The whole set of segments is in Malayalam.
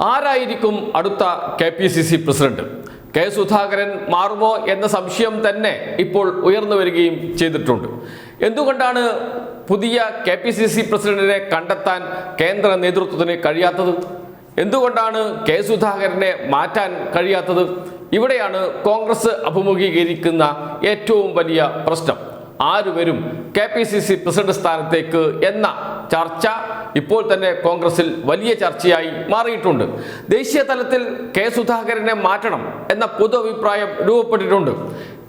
ആരായിരിക്കും അടുത്ത K P C C president? K Sudhakaran മാറുമോ എന്ന സംശയം തന്നെ ഇപ്പോൾ ഉയർന്നു വരികയും ചെയ്തിട്ടുണ്ട്. എന്തുകൊണ്ടാണ് പുതിയ കെ പി സി സി പ്രസിഡന്റിനെ കണ്ടെത്താൻ കേന്ദ്ര നേതൃത്വത്തിന് കഴിയാത്തത്? എന്തുകൊണ്ടാണ് കെ സുധാകരനെ മാറ്റാൻ കഴിയാത്തത്? ഇവിടെയാണ് കോൺഗ്രസ് അഭിമുഖീകരിക്കുന്ന ഏറ്റവും വലിയ പ്രശ്നം. ആര് വരും K P C C president സ്ഥാനത്തേക്ക് എന്ന ചർച്ച ഇപ്പോൾ തന്നെ കോൺഗ്രസിൽ വലിയ ചർച്ചയായി മാറിയിട്ടുണ്ട്. ദേശീയ തലത്തിൽ കെ സുധാകരനെ മാറ്റണം എന്ന പൊതു അഭിപ്രായം രൂപപ്പെട്ടിട്ടുണ്ട്.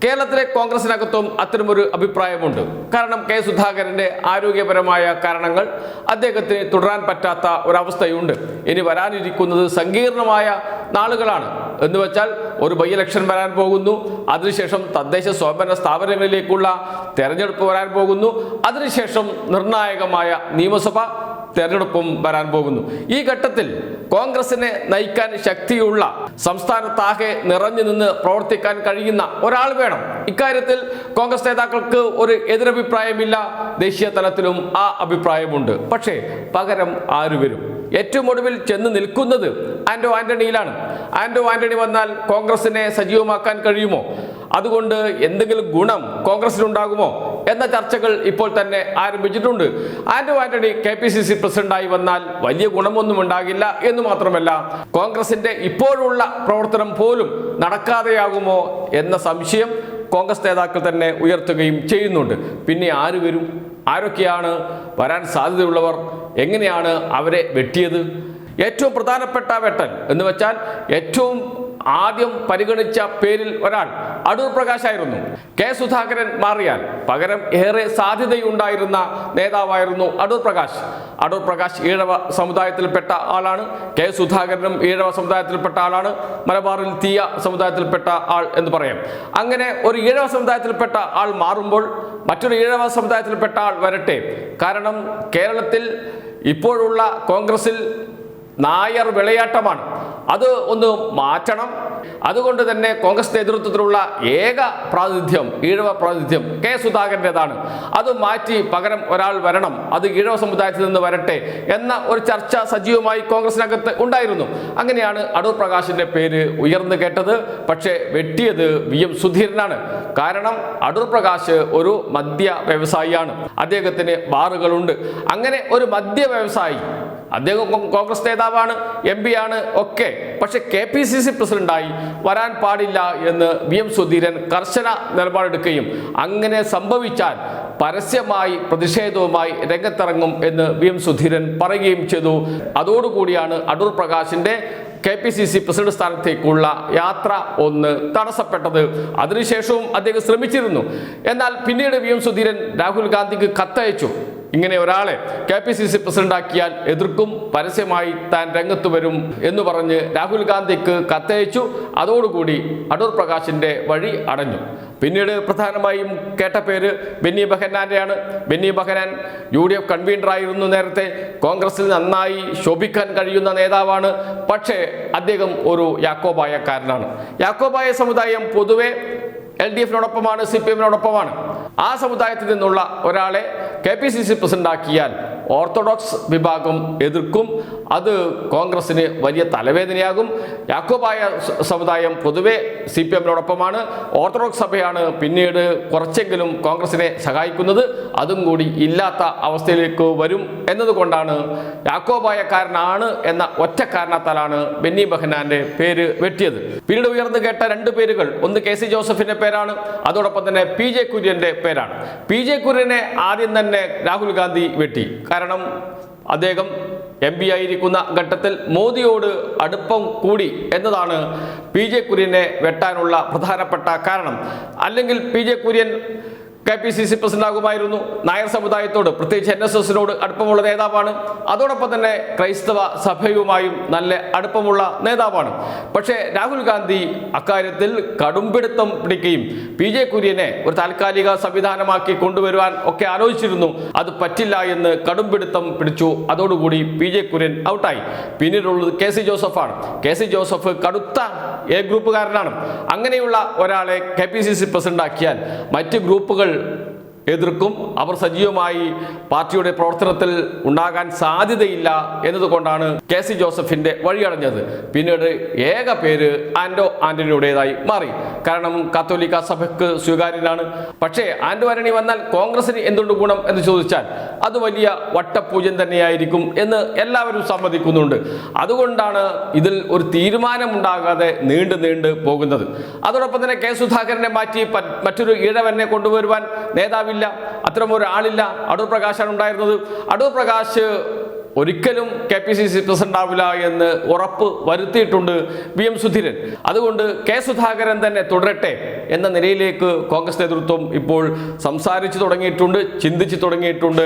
കേരളത്തിലെ കോൺഗ്രസിനകത്തും അത്തരമൊരു അഭിപ്രായമുണ്ട്. കാരണം കെ സുധാകരന്റെ ആരോഗ്യപരമായ കാരണങ്ങൾ അദ്ദേഹത്തിന് തുടരാൻ പറ്റാത്ത ഒരവസ്ഥയുണ്ട്. ഇനി വരാനിരിക്കുന്നത് സങ്കീർണമായ നാളുകളാണ്. എന്ന് വെച്ചാൽ ഒരു ബൈ ഇലക്ഷൻ വരാൻ പോകുന്നു. അതിനുശേഷം തദ്ദേശ സ്വയംഭരണ സ്ഥാപനങ്ങളിലേക്കുള്ള തെരഞ്ഞെടുപ്പ് വരാൻ പോകുന്നു. അതിനുശേഷം നിർണായകമായ നിയമസഭ തെരഞ്ഞെടുപ്പും വരാൻ പോകുന്നു. ഈ ഘട്ടത്തിൽ കോൺഗ്രസിനെ നയിക്കാൻ ശക്തിയുള്ള സംസ്ഥാനത്താകെ നിറഞ്ഞു നിന്ന് പ്രവർത്തിക്കാൻ കഴിയുന്ന ഒരാൾ വേണം. ഇക്കാര്യത്തിൽ കോൺഗ്രസ് നേതാക്കൾക്ക് ഒരു എതിരഭിപ്രായമില്ല. ദേശീയ തലത്തിലും ആ അഭിപ്രായമുണ്ട്. പക്ഷേ പകരം ആര് വരും? ഏറ്റവും ഒടുവിൽ ചെന്ന് നിൽക്കുന്നത് ആൻഡോ ആന്റണിയിലാണ്. ആൻഡോ ആന്റണി വന്നാൽ കോൺഗ്രസിനെ സജീവമാക്കാൻ കഴിയുമോ? അതുകൊണ്ട് എന്തെങ്കിലും ഗുണം കോൺഗ്രസിനുണ്ടാകുമോ? എന്ന ചർച്ചകൾ ഇപ്പോൾ തന്നെ ആരംഭിച്ചിട്ടുണ്ട്. Anto Antony K P C C പ്രസിഡന്റായി വന്നാൽ വലിയ ഗുണമൊന്നും ഉണ്ടാകില്ല എന്ന് മാത്രമല്ല കോൺഗ്രസിന്റെ ഇപ്പോഴുള്ള പ്രവർത്തനം പോലും നടക്കാതെയാകുമോ എന്ന സംശയം കോൺഗ്രസ് നേതാക്കൾ തന്നെ ഉയർത്തുകയും ചെയ്യുന്നുണ്ട്. പിന്നെ ആര് വരും? ആരൊക്കെയാണ്? വരാൻ സാധ്യതയുള്ളവർ എങ്ങനെയാണ് അവരെ വെട്ടിയത്? ഏറ്റവും പ്രധാനപ്പെട്ട വെട്ടൽ എന്ന് വെച്ചാൽ ഏറ്റവും ആദ്യം പരിഗണിച്ച പേരിൽ ഒരാൾ അടൂർ പ്രകാശായിരുന്നു. കെ സുധാകരൻ മാറിയാൽ പകരം ഏറെ സാധ്യതയുണ്ടായിരുന്ന നേതാവായിരുന്നു അടൂർ പ്രകാശ്. അടൂർ പ്രകാശ് ഈഴവ സമുദായത്തിൽപ്പെട്ട ആളാണ്. കെ സുധാകരനും ഈഴവ സമുദായത്തിൽപ്പെട്ട ആളാണ്. മലബാറിൽ തീയ സമുദായത്തിൽപ്പെട്ട ആൾ എന്ന് പറയാം. അങ്ങനെ ഒരു ഈഴവ സമുദായത്തിൽപ്പെട്ട ആൾ മാറുമ്പോൾ മറ്റൊരു ഈഴവ സമുദായത്തിൽപ്പെട്ട ആൾ വരട്ടെ. കാരണം കേരളത്തിൽ ഇപ്പോഴുള്ള കോൺഗ്രസിൽ നായർ വിളയാട്ടമാണ്. അത് ഒന്ന് മാറ്റണം. അതുകൊണ്ട് തന്നെ കോൺഗ്രസ് നേതൃത്വത്തിലുള്ള ഏക പ്രാതിനിധ്യം ഈഴവ പ്രാതിനിധ്യം കെ സുധാകരന്റെതാണ്. അത് മാറ്റി പകരം ഒരാൾ വരണം അത് ഈഴവ സമുദായത്തിൽ നിന്ന് വരട്ടെ എന്ന ഒരു ചർച്ച സജീവമായി കോൺഗ്രസിനകത്ത് ഉണ്ടായിരുന്നു. അങ്ങനെയാണ് അടൂർ പ്രകാശിന്റെ പേര് ഉയർന്നു കേട്ടത്. പക്ഷേ വെട്ടിയത് വി എം സുധീരനാണ്. കാരണം അടൂർ പ്രകാശ് ഒരു മദ്യ വ്യവസായിയാണ്. അദ്ദേഹത്തിന് ബാറുകളുണ്ട്. അങ്ങനെ ഒരു മദ്യ വ്യവസായി അദ്ദേഹം കോൺഗ്രസ് നേതാവാണ് എം പി ആണ് ഒക്കെ. പക്ഷെ കെ പി സി സി പ്രസിഡന്റായി വരാൻ പാടില്ല എന്ന് വി എം സുധീരൻ കർശന നിലപാടെടുക്കുകയും അങ്ങനെ സംഭവിച്ചാൽ പരസ്യമായി പ്രതിഷേധവുമായി രംഗത്തിറങ്ങും എന്ന് വി എം സുധീരൻ പറയുകയും ചെയ്തു. അതോടുകൂടിയാണ് അടൂർ പ്രകാശിന്റെ K P C C president സ്ഥാനത്തേക്കുള്ള യാത്ര ഒന്ന് തടസ്സപ്പെട്ടത്. അതിനുശേഷവും അദ്ദേഹം ശ്രമിച്ചിരുന്നു. എന്നാൽ പിന്നീട് വി എം സുധീരൻ രാഹുൽ ഗാന്ധിക്ക് കത്തയച്ചു. ഇങ്ങനെ ഒരാളെ കെ പി സി സി പ്രസിഡന്റാക്കിയാൽ എതിർക്കും പരസ്യമായി താൻ രംഗത്ത് വരും എന്ന് പറഞ്ഞ് രാഹുൽ ഗാന്ധിക്ക് കത്തയച്ചു. അതോടുകൂടി അടൂർ പ്രകാശിന്റെ വഴി അടഞ്ഞു. പിന്നീട് പ്രധാനമായും കേട്ട പേര് Benny ബഹനാന്റെയാണ്. Benny Behanan U D F കൺവീനറായിരുന്നു നേരത്തെ. കോൺഗ്രസിൽ നന്നായി ശോഭിക്കാൻ കഴിയുന്ന നേതാവാണ്. പക്ഷേ അദ്ദേഹം ഒരു യാക്കോബായക്കാരനാണ് യാക്കോബായ സമുദായം പൊതുവെ എൽ ഡി എഫിനോടൊപ്പമാണ് സി പി എമ്മിനോടൊപ്പമാണ്. ആ സമുദായത്തിൽ നിന്നുള്ള ഒരാളെ കെ പി സി സി പ്രസിഡന്റാക്കിയാൽ ഓർത്തഡോക്സ് വിഭാഗം എതിർക്കും. അത് കോൺഗ്രസിന് വലിയ തലവേദനയാകും. യാക്കോബായ സമുദായം പൊതുവെ സി പി എമ്മിനോടൊപ്പമാണ്. ഓർത്തഡോക്സ് സഭയാണ് പിന്നീട് കുറച്ചെങ്കിലും കോൺഗ്രസിനെ സഹായിക്കുന്നത്. അതും കൂടി ഇല്ലാത്ത അവസ്ഥയിലേക്ക് വരും എന്നതുകൊണ്ടാണ് യാക്കോബായക്കാരനാണ് എന്ന ഒറ്റ കാരണത്താലാണ് ബെന്നി ബഹനാന്റെ പേര് വെട്ടിയത്. പിന്നീട് ഉയർന്നു കേട്ട രണ്ട് പേരുകൾ. ഒന്ന് കെ സി ജോസഫിന്റെ പേരാണ്. അതോടൊപ്പം തന്നെ പി ജെ കുര്യന്റെ പേരാണ്. പി ജെ കുര്യനെ ആദ്യം തന്നെ രാഹുൽ ഗാന്ധി വെട്ടി. കാരണം അദ്ദേഹം എം പി ആയിരിക്കുന്ന ഘട്ടത്തിൽ മോദിയോട് അടുപ്പം കൂടി എന്നതാണ് പി ജെ കുര്യനെ വെട്ടാനുള്ള പ്രധാനപ്പെട്ട കാരണം. അല്ലെങ്കിൽ P J Kurian K P C C president ആകുമായിരുന്നു Nair സമുദായത്തോട് പ്രത്യേകിച്ച് എൻ എസ് എസിനോട് അടുപ്പമുള്ള നേതാവാണ്. അതോടൊപ്പം തന്നെ ക്രൈസ്തവ സഭയുമായും നല്ല അടുപ്പമുള്ള നേതാവാണ്. പക്ഷേ രാഹുൽ ഗാന്ധി അക്കാര്യത്തിൽ കടുംപിടുത്തം പിടിക്കുകയും പി ജെ കുര്യനെ ഒരു താൽക്കാലിക സംവിധാനമാക്കി കൊണ്ടുവരുവാൻ ഒക്കെ ആലോചിച്ചിരുന്നു. അത് പറ്റില്ല എന്ന് കടുംപിടുത്തം പിടിച്ചു. അതോടുകൂടി പി ജെ കുര്യൻ ഔട്ടായി. പിന്നീടുള്ളത് കെ സി ജോസഫാണ്. കെ സി ജോസഫ് കടുത്ത എ ഗ്രൂപ്പുകാരനാണ്. അങ്ങനെയുള്ള ഒരാളെ K P C C president ആക്കിയാൽ മറ്റ് ഗ്രൂപ്പുകൾ എതിർക്കും. അവർ സജീവമായി പാർട്ടിയുടെ പ്രവർത്തനത്തിൽ ഉണ്ടാകാൻ സാധ്യതയില്ല എന്നതുകൊണ്ടാണ് കെ സി ജോസഫിന്റെ വഴിയടഞ്ഞത് പിന്നീട് ഏക പേര് ആന്റോ ആന്റണിയുടേതായി മാറി. കാരണം കാത്തോലിക്ക സഭയ്ക്ക് സ്വീകാര്യനാണ് പക്ഷേ ആന്റോ ആന്റണി വന്നാൽ കോൺഗ്രസിന് എന്തുകൊണ്ട് ഗുണം എന്ന് ചോദിച്ചാൽ അത് വലിയ വട്ടപൂജ്യം തന്നെയായിരിക്കും എന്ന് എല്ലാവരും സമ്മതിക്കുന്നുണ്ട്. അതുകൊണ്ടാണ് ഇതിൽ ഒരു തീരുമാനമുണ്ടാകാതെ നീണ്ടു നീണ്ടു പോകുന്നത്. അതോടൊപ്പം തന്നെ കെ സുധാകരനെ മാറ്റി മറ്റൊരു ഈഴവനെ കൊണ്ടുവരുവാൻ നേതാവില്ല അത്തരം ഒരാളില്ല അടൂർ പ്രകാശാണ് ഉണ്ടായിരുന്നത്. അടൂർ പ്രകാശ് ഒരിക്കലും K P C C president ആവില്ല എന്ന് ഉറപ്പ് വരുത്തിയിട്ടുണ്ട് വി എം സുധീരൻ. അതുകൊണ്ട് കെ സുധാകരൻ തന്നെ തുടരട്ടെ. എന്ന നിലയിലേക്ക് കോൺഗ്രസ് നേതൃത്വം ഇപ്പോൾ സംസാരിച്ചു തുടങ്ങിയിട്ടുണ്ട് ചിന്തിച്ചു തുടങ്ങിയിട്ടുണ്ട്.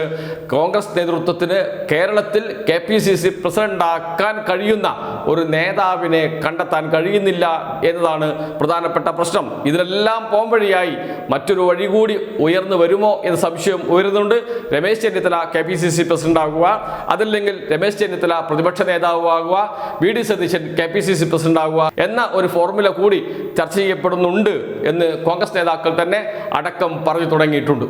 കോൺഗ്രസ് നേതൃത്വത്തിന് കേരളത്തിൽ K P C C president ആക്കാൻ കഴിയുന്ന ഒരു നേതാവിനെ കണ്ടെത്താൻ കഴിയുന്നില്ല എന്നതാണ് പ്രധാനപ്പെട്ട പ്രശ്നം. ഇതിലെല്ലാം പോംവഴിയായി മറ്റൊരു വഴി കൂടി ഉയർന്നു വരുമോ എന്ന സംശയം ഉയരുന്നുണ്ട്. Ramesh Chennithala K P C C president ആകുക അതല്ലെങ്കിൽ രമേശ് ചെന്നിത്തല പ്രതിപക്ഷ നേതാവ് ആകുക V D Satheesan K P C C president ആകുക എന്ന ഒരു ഫോർമുല കൂടി ചർച്ച ചെയ്യപ്പെടുന്നുണ്ട് എന്ന് കോൺഗ്രസ് നേതാക്കൾ തന്നെ അടക്കം പറഞ്ഞു തുടങ്ങിയിട്ടുണ്ട്.